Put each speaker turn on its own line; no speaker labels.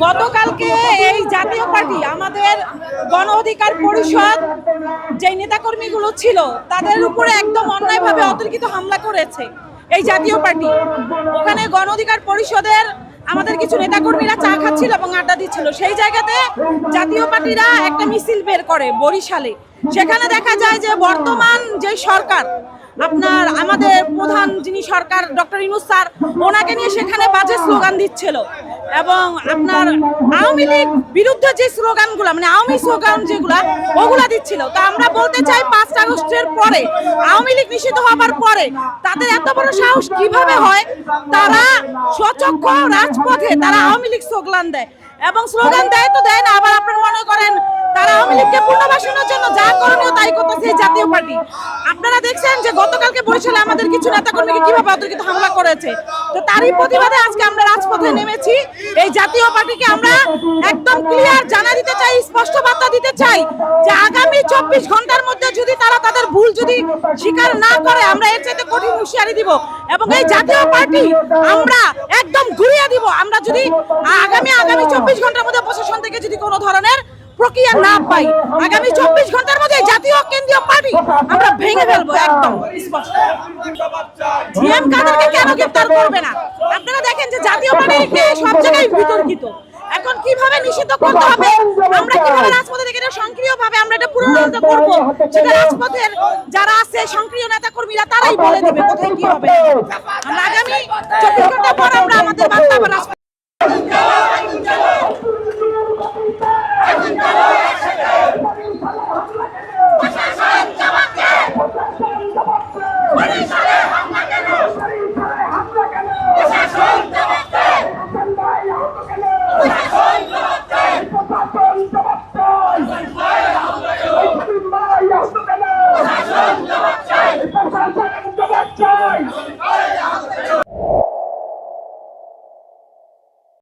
গতকালকে এই জাতীয় পার্টি, আমাদের গণ অধিকার পরিষদ যে নেতাকর্মীগুলো ছিল, তাদের উপরে একদম অন্যায়ভাবে অতর্কিত হামলা করেছে এই জাতীয় পার্টি। ওখানে গণ অধিকার পরিষদের আমাদের কিছু নেতাকর্মীরা চা খাচ্ছিল এবং আড্ডা দিচ্ছিল। সেই জায়গাতে জাতীয় পার্টিরা একটা মিছিল বের করে বরিশালে। সেখানে দেখা যায় যে বর্তমান যে সরকার, আপনার আমাদের প্রধান যিনি সরকার, ডক্টর ইনুস স্যার, ওনাকে নিয়ে সেখানে বাজে স্লোগান দিচ্ছিল। এবং আপনার আওয়ামী লীগ বিরুদ্ধে যে স্লোগানগুলো মানে আওয়ামী স্লোগান যেগুলা, ওগুলা দিচ্ছিল। তো আমরা বলতে চাই পাঁচ আগস্টের পরে, আওয়ামী লীগ নিষিদ্ধ হবার পরে, তাদের এত বড় সাহস কীভাবে হয়? তারা সচক্ষ রাজপথে তারা আওয়ামী লীগ স্লোগান দেয়। এবং স্লোগান দেয় তো দেয় না, আবার আপনার মনে করেন, তারা আওয়ামী লীগকে পুনর্বাসনের জন্য যা করণীয় তাই করতেছে জাতীয় পার্টি। আপনারা দেখছেন যে গতকালকে বরিশালে আমাদের কিছু নেতাকর্মীকে কীভাবে অতর্কিত হামলা করেছে। তো তারই প্রতিবাদে আজকে আমরা রাজপথে নেমেছি। এই জাতীয় পার্টিকে আমরা একদম ক্লিয়ার জানা দিতে চাই স্পষ্ট বার্তা দিতে চাই যে আগামী চব্বিশ ঘণ্টার মধ্যে যদি তারা তাদের ভুল যদি স্বীকার না করে আমরা এর চাইতে কঠিন হুঁশিয়ারি দিব এবং এই জাতীয় পার্টি আমরা একদম ঘুরিয়ে দিব। আমরা যদি আগামী আগামী চব্বিশ ঘণ্টার মধ্যে প্রশাসন থেকে যদি কোনো ধরনের প্রক্রিয়া না পাই আগামী চব্বিশ ঘণ্টার মধ্যে জাতীয় কেন্দ্রীয় পার্টি আমরা ভেঙে ফেলব একদম। স্পষ্ট। জিএম কাদেরকে কেন গ্রেফতার করবে না? আপনারা দেখেন যে জাতীয় পার্টিকে সব পুরোটাই বিতর্কিত। এখন কীভাবে নিষিদ্ধ করতে হবে? আমরা কীভাবে রাজপথে থেকে সক্রিয় ভাবে আমরা এটা পুনরুদ্ধ করব। সেটা রাজপথের যারা আছে সক্রিয় নেতা কর্মীরা তারাই বলে দেবে কোথায় কি হবে। আমরা আগামী চব্বিশ ঘণ্টা পর আমরা আমাদের বার্তা রাজপথ